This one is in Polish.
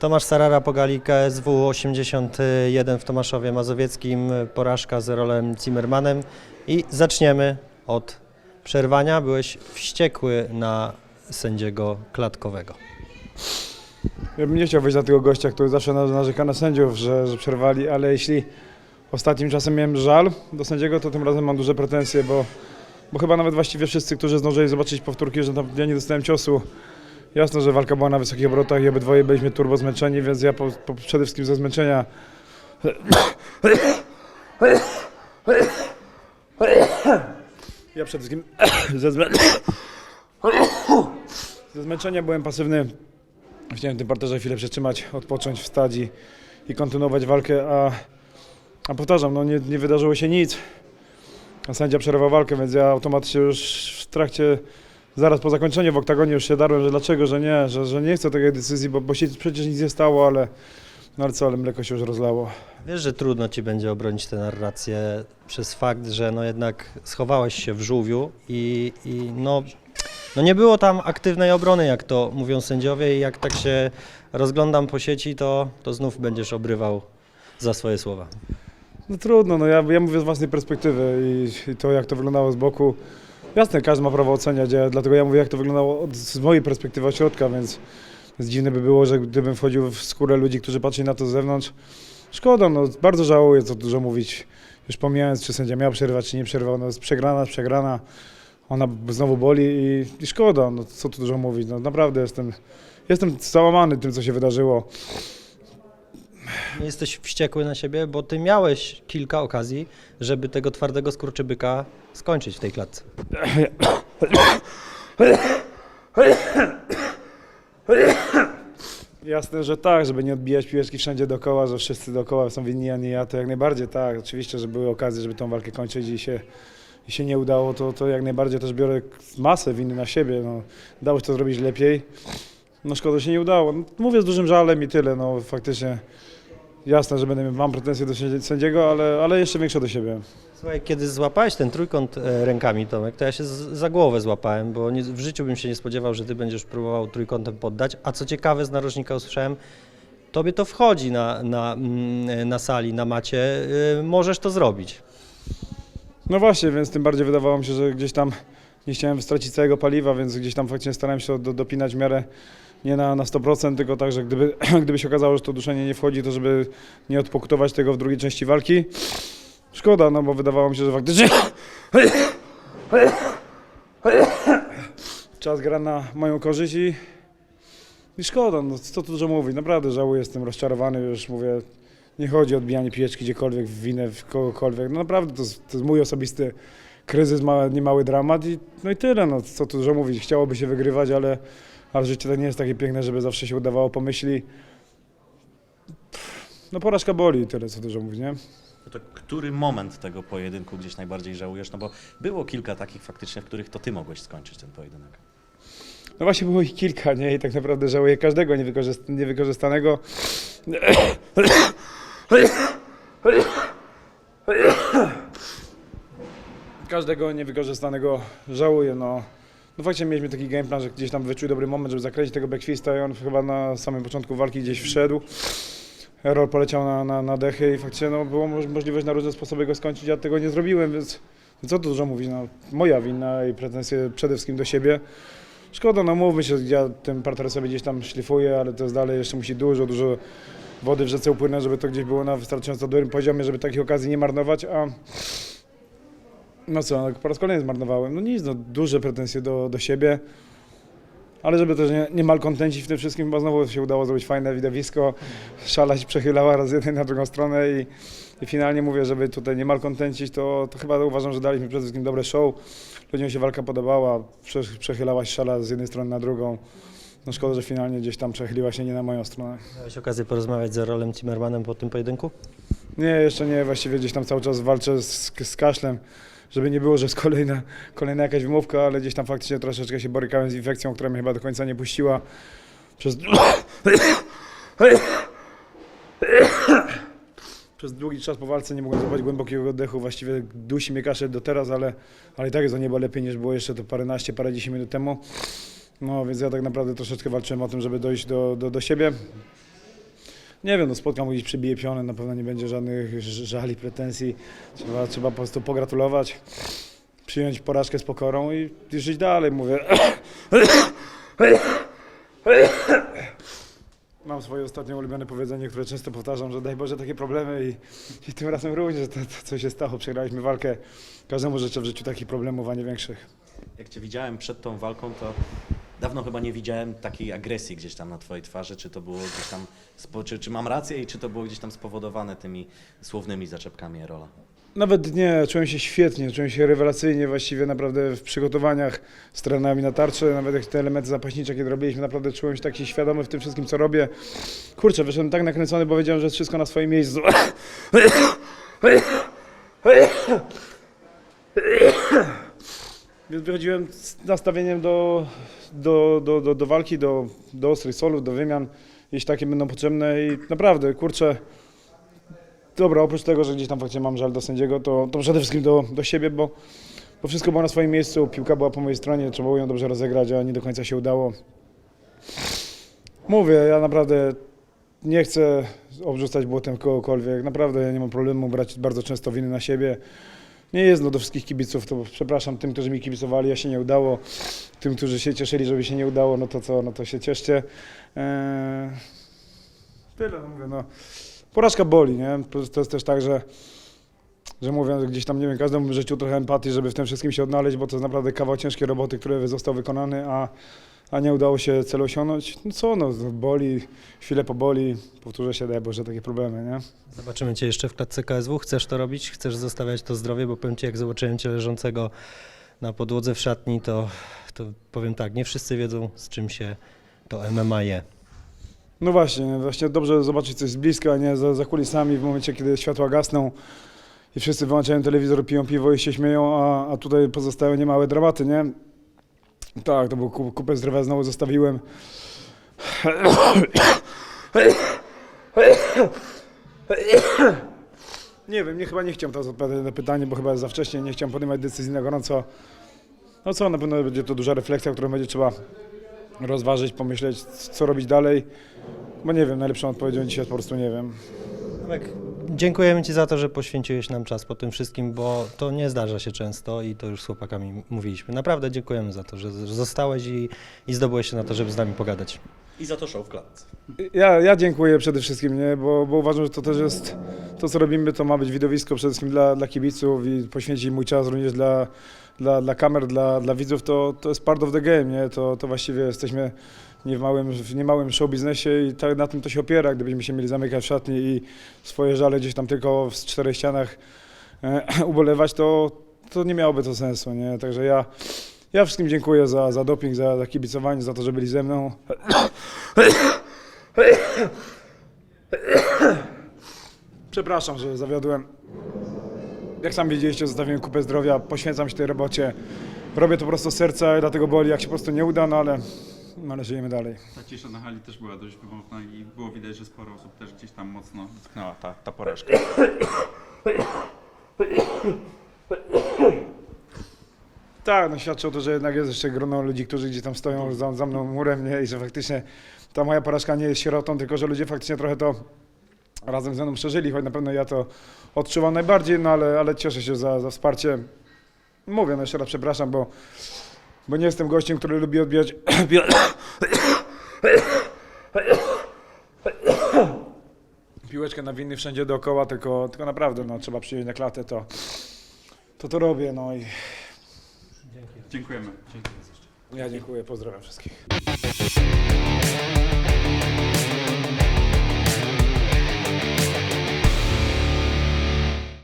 Tomasz Sarara Pogali, KSW 81 w Tomaszowie Mazowieckim, porażka z Rolem Zimmermanem i zaczniemy od przerwania. Byłeś wściekły na sędziego klatkowego. Ja bym nie chciał wejść na tego gościa, który zawsze na- narzeka na sędziów, że, że przerwali, ale jeśli ostatnim czasem miałem żal do sędziego, to tym razem mam duże pretensje, bo, bo chyba nawet właściwie wszyscy, którzy zdążyli zobaczyć powtórki, że tam ja nie dostałem ciosu. Jasne, że walka była na wysokich obrotach i obydwoje byliśmy turbo zmęczeni, więc ja po, po, przede wszystkim ze zmęczenia ja przede wszystkim ze, zmę... ze zmęczenia byłem pasywny Chciałem tym parterze chwilę przetrzymać, odpocząć, wstać i, i kontynuować walkę, a, a powtarzam, no nie, nie wydarzyło się nic. A sędzia przerwał walkę, więc ja automatycznie już w trakcie, zaraz po zakończeniu w oktagonie już się darłem, że dlaczego, że nie, że, że nie chcę takiej decyzji, bo, bo się przecież nic nie stało, ale, no ale co, ale mleko się już rozlało. Wiesz, że trudno ci będzie obronić tę narrację przez fakt, że no jednak schowałeś się w żółwiu i, i no, no nie było tam aktywnej obrony, jak to mówią sędziowie i jak tak się rozglądam po sieci, to, to znów będziesz obrywał za swoje słowa. No trudno, no ja, ja mówię z własnej perspektywy i, i to jak to wyglądało z boku. Jasne, każdy ma prawo oceniać, ja, dlatego ja mówię jak to wyglądało od, z mojej perspektywy od środka, więc, więc dziwne by było, że gdybym wchodził w skórę ludzi, którzy patrzyli na to z zewnątrz. Szkoda, no bardzo żałuję, co dużo mówić. Już pomijając, czy sędzia miał przerwać, czy nie przerwał, no jest przegrana, przegrana. Ona znowu boli i, i szkoda, no co tu dużo mówić, no naprawdę jestem, jestem załamany tym, co się wydarzyło. Nie jesteś wściekły na siebie, bo ty miałeś kilka okazji, żeby tego twardego skurczybyka skończyć w tej klatce. Jasne, że tak, żeby nie odbijać piłeczki wszędzie dookoła, że wszyscy dookoła są winni, a nie ja, to jak najbardziej tak. Oczywiście, że były okazje, żeby tą walkę kończyć i się, i się nie udało, to, to jak najbardziej też biorę masę winy na siebie. No, dało się to zrobić lepiej. No szkoda, że się nie udało. No, mówię z dużym żalem i tyle, no faktycznie. Jasne, że będę, mam pretensje do sędzi- sędziego, ale, ale jeszcze większe do siebie. Słuchaj, kiedy złapałeś ten trójkąt e, rękami, Tomek, to ja się z, za głowę złapałem, bo nie, w życiu bym się nie spodziewał, że ty będziesz próbował trójkątem poddać. A co ciekawe, z narożnika usłyszałem, tobie to wchodzi na, na, mm, na sali, na macie, y, możesz to zrobić. No właśnie, więc tym bardziej wydawało mi się, że gdzieś tam nie chciałem stracić całego paliwa, więc gdzieś tam faktycznie starałem się do, dopinać w miarę nie na, na 100%, tylko tak, że gdyby, gdyby się okazało, że to duszenie nie wchodzi, to żeby nie odpokutować tego w drugiej części walki. Szkoda, no bo wydawało mi się, że faktycznie czas gra na moją korzyść i, i szkoda, no co tu dużo mówić, naprawdę żałuję, jestem rozczarowany, już mówię, nie chodzi o odbijanie piłeczki gdziekolwiek, w winę, w kogokolwiek. No naprawdę to, to jest mój osobisty kryzys, mały, niemały dramat i no i tyle. No, co tu dużo mówić. Chciałoby się wygrywać, ale, ale życie to nie jest takie piękne, żeby zawsze się udawało pomyśli. No porażka boli tyle, co dużo mówić, nie? No to który moment tego pojedynku gdzieś najbardziej żałujesz? No bo było kilka takich faktycznie, w których to ty mogłeś skończyć ten pojedynek. No właśnie było ich kilka, nie? I tak naprawdę żałuję każdego niewykorzyst- niewykorzystanego. Każdego niewykorzystanego żałuję, no. No faktycznie mieliśmy taki game plan, że gdzieś tam wyczuł dobry moment, żeby zakręcić tego backfista i on chyba na samym początku walki gdzieś wszedł. Errol poleciał na, na, na dechy i faktycznie no, było moż- możliwość na różne sposoby go skończyć, ja tego nie zrobiłem, więc co tu dużo mówić, no, moja wina i pretensje przede wszystkim do siebie. Szkoda, no mówmy się, ja ten parter sobie gdzieś tam szlifuję, ale to jest dalej, jeszcze musi dużo, dużo wody w rzece upłynąć, żeby to gdzieś było na wystarczająco dobrym poziomie, żeby takich okazji nie marnować, a no co, no, po raz kolejny zmarnowałem. No nic, no duże pretensje do, do siebie, ale żeby też nie, nie malkontencić w tym wszystkim, bo znowu się udało zrobić fajne widowisko, szala się przechylała raz z jednej na drugą stronę i, i finalnie mówię, żeby tutaj nie malkontencić, to, to chyba uważam, że daliśmy przede wszystkim dobre show. Ludziom się walka podobała, prze, przechylała się szala z jednej strony na drugą. No szkoda, że finalnie gdzieś tam przechyliła się nie na moją stronę. Miałeś okazję porozmawiać z Rolem Zimmermanem po tym pojedynku? Nie, jeszcze nie, właściwie gdzieś tam cały czas walczę z, z kaszlem, żeby nie było, że jest kolejna, kolejna jakaś wymówka, ale gdzieś tam faktycznie troszeczkę się borykałem z infekcją, która mnie chyba do końca nie puściła. Przez, przez długi czas po walce nie mogłem złapać głębokiego oddechu, właściwie dusi mnie kaszel do teraz, ale, ale i tak jest o niebo lepiej niż było jeszcze to paręnaście, parę dziesięć minut temu. No więc ja tak naprawdę troszeczkę walczyłem o tym, żeby dojść do, do, do siebie. Nie wiem, no spotkam gdzieś, przybiję pionę, na pewno nie będzie żadnych żali, pretensji. Trzeba, trzeba po prostu pogratulować, przyjąć porażkę z pokorą i i żyć dalej, mówię. Mam swoje ostatnie ulubione powiedzenie, które często powtarzam, że daj Boże takie problemy i, i tym razem również to, to, co się stało, przegraliśmy walkę. Każdemu życzę w życiu takich problemów, a nie większych. Jak Cię widziałem przed tą walką, to dawno chyba nie widziałem takiej agresji gdzieś tam na Twojej twarzy. Czy to było gdzieś tam, czy, czy mam rację i czy to było gdzieś tam spowodowane tymi słownymi zaczepkami Rola? Nawet nie, czułem się świetnie, czułem się rewelacyjnie właściwie naprawdę w przygotowaniach z trenami na tarczy, nawet jak te elementy zapaśnicze, kiedy robiliśmy, naprawdę czułem się taki świadomy w tym wszystkim, co robię. Kurczę, wyszedłem tak nakręcony, bo wiedziałem, że jest wszystko na swoim miejscu. Więc wychodziłem z nastawieniem do, do, do, do, do walki, do, do ostrych solów, do wymian, jeśli takie będą potrzebne i naprawdę, kurczę, Dobra, oprócz tego, że gdzieś tam faktycznie mam żal do sędziego, to, to przede wszystkim do, do siebie, bo, bo wszystko było na swoim miejscu, piłka była po mojej stronie, trzeba było ją dobrze rozegrać, a nie do końca się udało. Mówię, ja naprawdę nie chcę obrzucać błotem kogokolwiek, naprawdę ja nie mam problemu brać bardzo często winy na siebie. Nie jest no do wszystkich kibiców, to przepraszam tym, którzy mi kibicowali, ja się nie udało. Tym, którzy się cieszyli, żeby się nie udało, no to co, no to się cieszcie. Eee, tyle, no mówię, no. Porażka boli, nie? To, jest też tak, że, że mówię, że gdzieś tam, nie wiem, każdemu życiu trochę empatii, żeby w tym wszystkim się odnaleźć, bo to jest naprawdę kawał ciężkiej roboty, który został wykonany, a, a nie udało się celu osiągnąć. No co, no, boli, chwilę poboli, powtórzę się, daj Boże, takie problemy, nie? Zobaczymy Cię jeszcze w klatce KSW. Chcesz to robić? Chcesz zostawiać to zdrowie? Bo powiem Ci, jak zobaczyłem Cię leżącego na podłodze w szatni, to, to powiem tak, nie wszyscy wiedzą, z czym się to MMA je. No właśnie, właśnie dobrze zobaczyć coś z bliska, a nie za, za kulisami w momencie, kiedy światła gasną i wszyscy wyłączają telewizor, piją piwo i się śmieją, a, a tutaj pozostają niemałe dramaty, nie? Tak, to był ku- kupę zdrowia znowu zostawiłem. Nie wiem, nie, chyba nie chciałem teraz odpowiadać na pytanie, bo chyba za wcześnie, nie chciałem podejmować decyzji na gorąco. No co, na pewno będzie to duża refleksja, którą będzie trzeba rozważyć, pomyśleć, co robić dalej. Bo nie wiem, najlepszą odpowiedzią dzisiaj po prostu nie wiem. Tomek, dziękujemy Ci za to, że poświęciłeś nam czas po tym wszystkim, bo to nie zdarza się często i to już z chłopakami mówiliśmy. Naprawdę dziękujemy za to, że zostałeś i, i zdobyłeś się na to, żeby z nami pogadać. I za to show w klatce. Ja, ja dziękuję przede wszystkim, nie? Bo, bo uważam, że to też jest, to co robimy, to ma być widowisko przede wszystkim dla, dla kibiców i poświęcić mój czas również dla, dla, dla kamer, dla, dla widzów, to, to jest part of the game, nie? To, to właściwie jesteśmy nie w małym, w niemałym show biznesie i tak na tym to się opiera. Gdybyśmy się mieli zamykać w szatni i swoje żale gdzieś tam tylko w czterech ścianach e, ubolewać, to, to nie miałoby to sensu, nie? Także ja, ja wszystkim dziękuję za, za doping, za, za kibicowanie, za to, że byli ze mną. Przepraszam, że zawiodłem. Jak sam widzieliście, zostawiłem kupę zdrowia, poświęcam się tej robocie. Robię to po prostu z serca dlatego boli, jak się po prostu nie uda, no ale, ale żyjemy dalej. Ta cisza na hali też była dość wymowna i było widać, że sporo osób też gdzieś tam mocno dotknęła ta, ta porażka. Tak, no świadczy o to, że jednak jest jeszcze grono ludzi, którzy gdzieś tam stoją za, za mną murem nie? i że faktycznie ta moja porażka nie jest sierotą, tylko że ludzie faktycznie trochę to razem ze mną przeżyli, choć na pewno ja to odczuwam najbardziej, no ale, ale cieszę się za, za wsparcie. Mówię, no jeszcze raz przepraszam, bo, bo nie jestem gościem, który lubi odbijać piłeczkę na winny wszędzie dookoła, tylko, tylko naprawdę no, trzeba przyjąć na klatę, to to, to robię, no i Dziękujemy. ja dziękuję, pozdrawiam wszystkich.